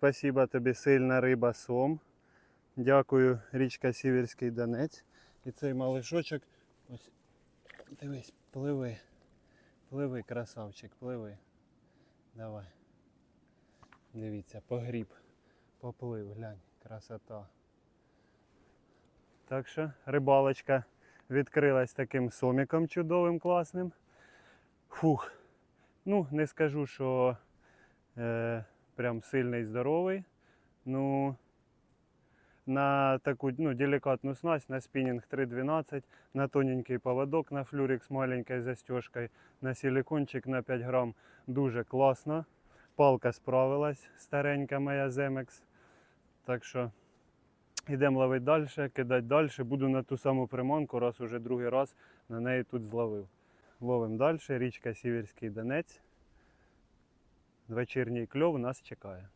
спасіба тобі сильна риба сом. Дякую, річка Сіверський Донець. І цей малишочок. Ось дивись, пливи. Пливи, красавчик, пливи. Давай. Дивіться, погріб. Поплив, глянь, красота. Так що рибалочка відкрилась таким соміком чудовим, класним. Фух. Ну, не скажу, що прям сильний здоровий. Ну, на таку ну, делікатну снасть, на спінінг 3.12, на тоненький поводок, на флюрик з маленькою застежкою, на силикончик на 5 грам. Дуже класно. Палка справилась, старенька моя Zemex. Так що йдемо ловити далі, кидати далі. Буду на ту саму приманку, раз уже другий раз на неї тут зловив. Ловимо далі, річка Сіверський Донець. Вечірній кльов нас чекає.